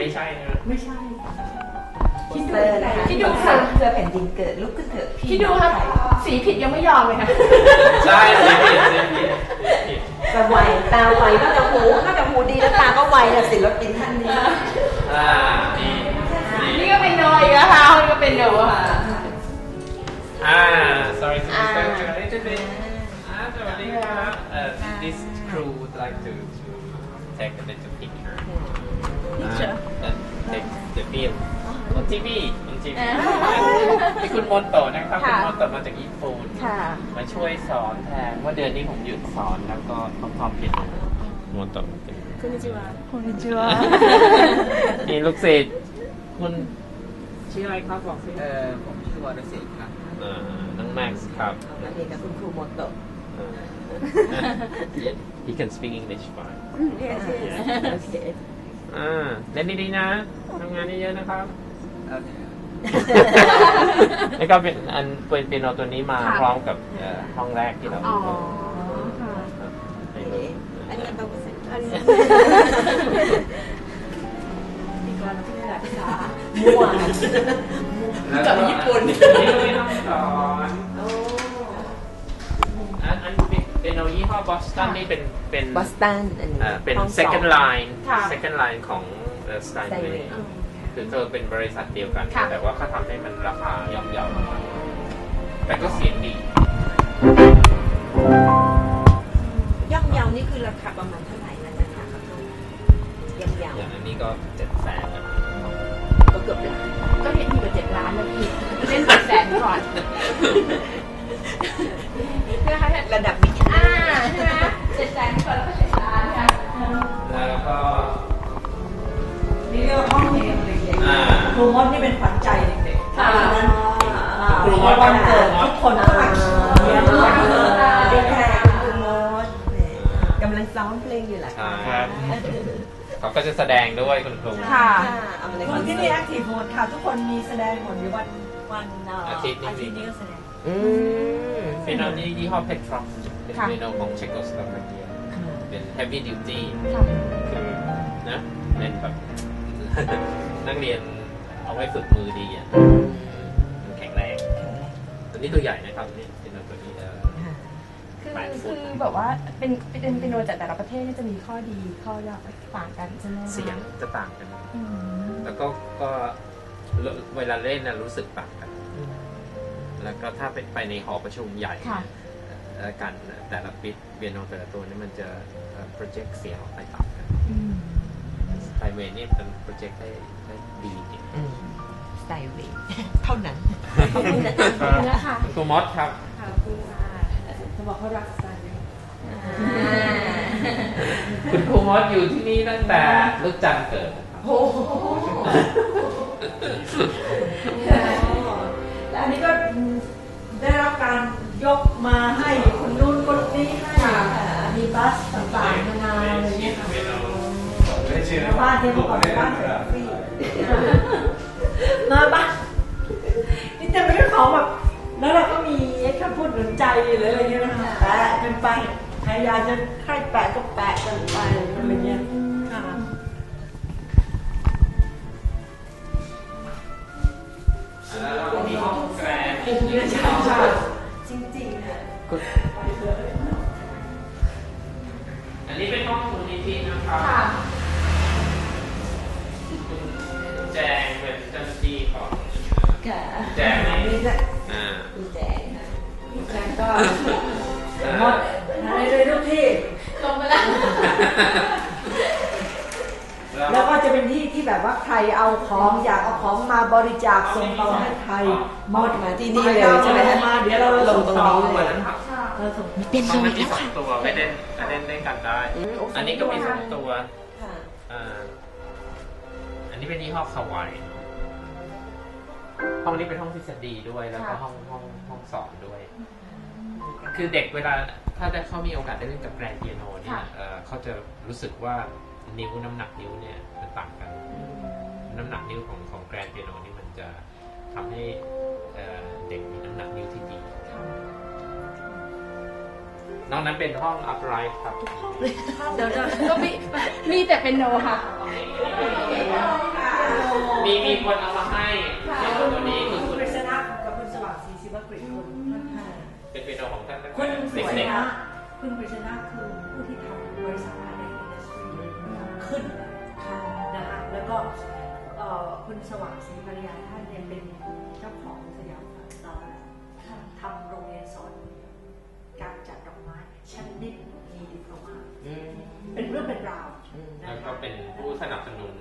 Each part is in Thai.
ไม่ใช่นะ ไม่ใช่คิดดูนะคะคิดดูค่ะเพื่อแผ่นดินเกิดลุกขึ้นเถอะพี่คิดดูครับน้องไทยสีผิดยังไม่ยอมเลยค่ะใช่ไม่ผิดไม่ผิดไม่ผิดแต่ไวตาไวก็จะหูก็จะหูดีแล้วตาก็ไวนะศิลปินท่านนี้อ่านี่นี่นี่ก็เป็นโนอีกแล้วค่ะนี่ก็เป็นโนค่ะอ่า sorry to อ่า disturb you a little bit อ่าสวัสดีครับ uh, this crew would like to to take a little picture Picture? On TV on TV นี่คุณมนโตะนะครับคุณมนโตะมาจากญี่ปุ่นค่ะ มาช่วยสอนแทนว่าเดือนนี้ผมหยุดสอนแล้วก็ต้องความเพียรมนโตะเป็นคุณจิวะคุณจัวนี่ลูกศิษย์คุณชื่ออะไรครับบอกสิเอ่อผมชื่อวรศิษฐ์ครับเอ่อน้องแม็กซ์ครับนั่นเองกับคุณครูโมโตะเอ่อ he can speak English fine โอเคอ่าเล่นดีๆนะทำงานเยอะๆนะครับโอเค แล้วก็เป็นอันเป็นเปียโนตัวนี้มาค่ะพร้อมกับเอ่อห้องแรกที่เราอ๋อค่ะให้ดูอันนี้ต้องเซ็นอันนี้มีกรที่ไม่หลักษามั่วแล้วก็ญี่ปุ่นนี่ไม่ต้องสอนโอ้อันอันเป็นโนยี่ห้อบอสตันนี่เป็นเป็นบอสตันอันนี้เอ่อเป็นห้องสอง second line ค่ะ second line ของสไตล์ Steinway นี้ คือเธอเป็นบริษัทเดียวกัน ค่ะ แต่ว่าเขาทำให้มันราคาย่อมเยาว์แต่ก็เสียงดี ย่อมเยาวนี่คือราคาประมาณเท่าไหร่นะจ๊ะค่ะครับย่อมเยาวอย่างอันนี้ก็เจ็ดแสนนะก็เกือบล้านก็เห็นอยู่กับเจ็ดล้านแล้วพี่เล่นเจ็ดแสนก่อนนะคะระดับมิชอ่าใช่ไหมเจ็ดแสนก่อนแล้วก็เจ็ดล้านค่ะ แล้วก็ นี่เรียกว่าห้องเพลงเด็กอ่าๆ ครูมดนี่เป็นขวัญใจเด็กๆเพค่ะราะฉะนั้นครูมดวันเกิดทุกคนต้องมาเขียนสวันเกิดวัสดีค่ะคุณโมดแหมกำลังซ้อมเพลงอยู่เหรอใช่คะเขาก็จะแสดงด้วยคุณครูค่ะเอามาเลยคนที่นี่แอคทีฟหมดค่ะ ทุกคนมีแสดงหมดอยู่วันวันเอาทิตย์นี้อาทิตย์นี้ก็แสดงอืมเป็นโนนี้ยี่ห้อเพทรอฟเป็นค่ะเมนูของเชโกสโลวาเกียเป็น heavy duty ค่ะคือนะเล่นแบบ นักเรียนเอาไว้ฝึกมือดีอะมันแข็งแรงตัวนี้ตัวใหญ่นะครับนี่เป็นตัวนี้เอ่อคือแปดฟุคืต อแบบว่าเป็นเป็นเป็นโนจากแต่ละประเทศนี่จะมีข้อดีข้อยากต่างกันใช่ไหมคะเสียงจะต่างกัน อืมแล้วก็ก็เวลาเล่นนะรู้สึกต่างกัน แล้วก็ถ้าไปไปในหอประชุมใหญ่ค่ะ เอ่อการแต่ละปิดเบียโนแต่ละตัวนี่มันจะโปรเจกต์เสียงออกไปต่างกันอืม ไทเวนี่เป็นโปรเจกต์ได้ได้ดีจริงอืมสไตล์เวย์เท่านั้น ขอบคุณนะคะครูมอสครับ ขอบคุณค่ะจะบอกเขารักสไตล์นี้คุณครูมอสอยู่ที่นี่ตั้งแต่ลูกจันทร์เกิดนะครับโอ้โหและอันนี้ก็ได้รับการยกมา มาบ้านที่เมื่อก่อนเป็นบ้านแฟนฟรีมาบ้านนี่เต็มไปด้วยของแบบแล้วเราก็มีคำพูดหนุนใจหรืออะไรเงี้ยนะคะแปะกันไปใครอยากจะให้แปะก็แปะกันไปอะไรเงี้ยค่ะแล้วเรามีห้องแกรนด์จริงๆค่ะ หมดหายเลยทุกที่ ลงไปแล้ว แล้วก็จะเป็นที่ที่แบบว่าใครเอาของอยากเอาของมาบริจาคส่งต่อให้ใครหมดมาที่นี่เลยใช่ไหมคะมาเดี๋ยวเราลงตรงนี้เลยนะครับเราส่งเป็นห้องโนนั้นมีแล้วสองตัวไม่เล่นไม่เล่นเล่นกันได้อืมโอ้อันนี้ก็มีสองตัวค่ะอ่าอันนี้เป็นยี่ห้อคาวายห้องนี้เป็นห้องทฤษฎีด้วยแล้วก็ห้องห้องห้องสอนด้วย คือเด็กเวลาถ้าได้เขามีโอกาสได้เล่นกับแกรนด์เปียโนเนี่ยเอ่อเขาจะรู้สึกว่านิ้วน้ำหนักนิ้วเนี่ยมันต่างกัน น้ำหนักนิ้วของของแกรนด์เปียโนนี่มันจะทำให้เอ่อเด็กมีน้ำหนักนิ้วที่ดี นอกนั้นเป็นห้องอัพไรท์ครับ เดี๋ยวๆก็มีมีแต่เป็นโนค่ะอมีมีคนเอามาให้เปียโนตัวนี้ คุณแต่สวยเด็กนะคุณกฤษณะคือผู้ที่ทำบริษัทอะไรอินดัสทรีขึ้นนะคะแล้วก็เอ่อคุณสว่างศรีภรรยาท่านเนี่ยเป็นเจ้าของสยามฟาร์มสตาร์ทำโรงเรียนสอนการจัดดอกไม้ชั้นดิบมีดิโพลมาๆอืมเป็นเรื่องเป็นราวแล้วก็เป็นผู้สนับสนุน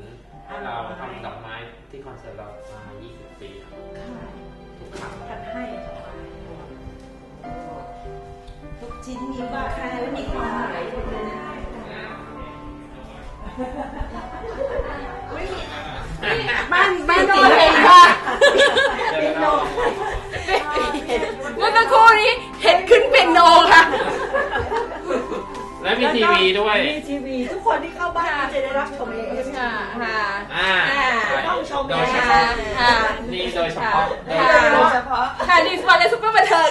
เราทำดอกไม้ที่คอนเสิร์ตเรามา 20 ปีครับทุกครั้งท่านให้ดอกไม้ ทุกชิ้นมีว่าค่าและมีความหมายหมดเลยนะบ้านบ้านสีเห็นค่ะเปียโนเมื่อสักครู่นี้เห็นขึ้นเป็นโนค่ะ และมีทีวีด้วย มีทีวี ทุกคนที่เข้าบ้านจะได้รับชมเองค่ะค่ะอ่าต้องชมโดยเฉพาะค่ะนี่โดยเฉพาะโดยเฉพาะเฉพาะค่ะดีสปอร์ตและซุปเปอร์บันเทิง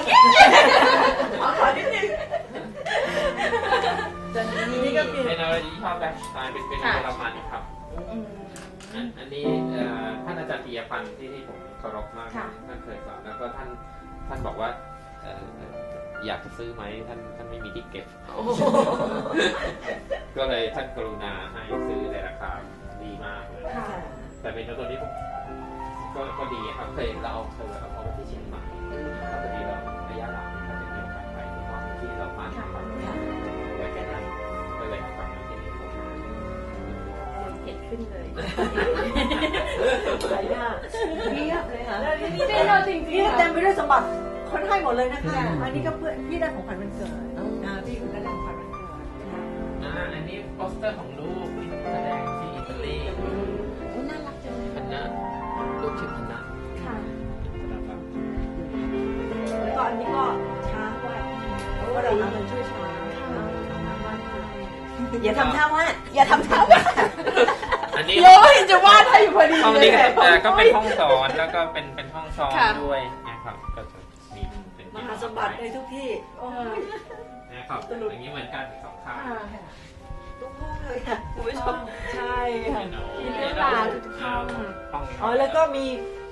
เป็นอะไรที่ชอบแบ็คสไตล์เป็นเป็นเยอรมันครับอันอันนี้เอ่อท่านอาจารย์ปียพันธ์ที่ที่ผมเคารพมากค่ะท่านเคยสอนแล้วก็ท่านท่านบอกว่าเอ่ออยากจะซื้อไหมท่านท่านไม่มีที่เก็บก็เลยท่านกรุณาให้ซื้อในราคาดีมากเลยค่ะแต่เป็นตัวนี้ผมก็ก็ดีครับเคยเราเอาเคยเอาเขาไปที่เชียงใหม่แล้วพอดีเราระยะหลังเนี่ยเราจะมีโอกาสไปที่ห้องที่เรามา ขึ้นเลยสวยมากเรียบเลยค่ะแล้วนี่มีเป็นโนจริงนี่ๆเต็ค่ะมไปด้วยสมบัติคนให้หมดเลยนะคะ อันนี้ก็เพื่อนพี่ได้ของขวัญวันเกิดอ่าพี่คุณก็ได้ของขวัญวันเกิดนะคะอ่าอันนี้โปสเตอร์ของลูกที่แสดงที่อิตาลีโอ้น่ารักจังเลยพันนะลูกชื่อพันนะค่ะนะครับแล้วก็อันนี้ก็ช้างด้วยเพราะว่าเราทำเงินช่วยช้างช้างบ้านเกิดอย่าทำท่าว่าอย่าทำท่าว่าอันนี้โยเห็น จะวาดให้อยู่พอดีห้องเลนี้ยก็เอ่อก็เป็นห้องสอนแล้วก็เป็นเป็นห้องซ้อมค่ะ ด้วยนะครับก็จะมีเป็นมหาสมบัติในทุกที่โอ้ยนะครับอย่างนี้เหมือนกันสองข้างค่ะทุกห้องเลยค่ะคุณผู้ชม ใช่ค่ะ มีเรื่องราวทุกห้อง ห้องอ๋อแล้วก็มี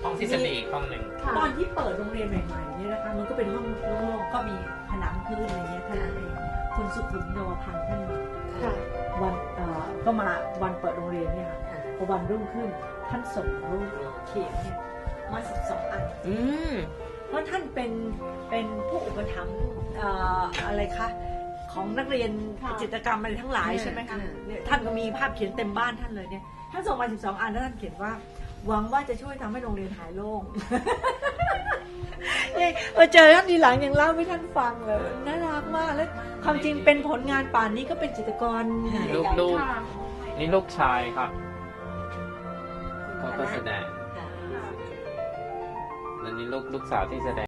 ห้องทฤษฎีอีกห้องหนึ่ง ค่ะตอนที่เปิดโรงเรียนใหม่ๆเนี่ยนะคะ มันก็เป็นห้องโล่งๆก็มีผนังพื้นอะไรเงี้ยเท่านั้นเองคุณสุขุมโนพันธ์ท่านมาค่ะ วันเอ่อก็มาวันเปิดโรงเรียนเนี่ยค่ะ พอวันรุ่งขึ้น ท่านส่งรูปเขียนเนี่ยมาสิบสองอัน อืมเพราะท่านเป็นเป็นผู้อุปถัมภ์เอ่ออะไรคะของนักเรียนค่ะจิตรกรรมอะไรทั้งหลายใช่ไหมคะอืมเนี่ยท่านก็มีภาพเขียนเต็มบ้านท่านเลยเนี่ยท่านส่งมา12อันแล้วท่านเขียนว่าหวังว่าจะช่วยทำให้โรงเรียนหายโล่งเนี่ยเออเจอท่านทีหลังยังเล่าให้ท่านฟังเลยน่ารักมากแล้วความจริงเป็นผลงานป่านนี้ก็เป็นจิตรกร ลูกลูกค่ะนี่ลูกชายครับเขา ก็แสดงค่ะแล้วนี่ลูกลูกสาวที่แสดง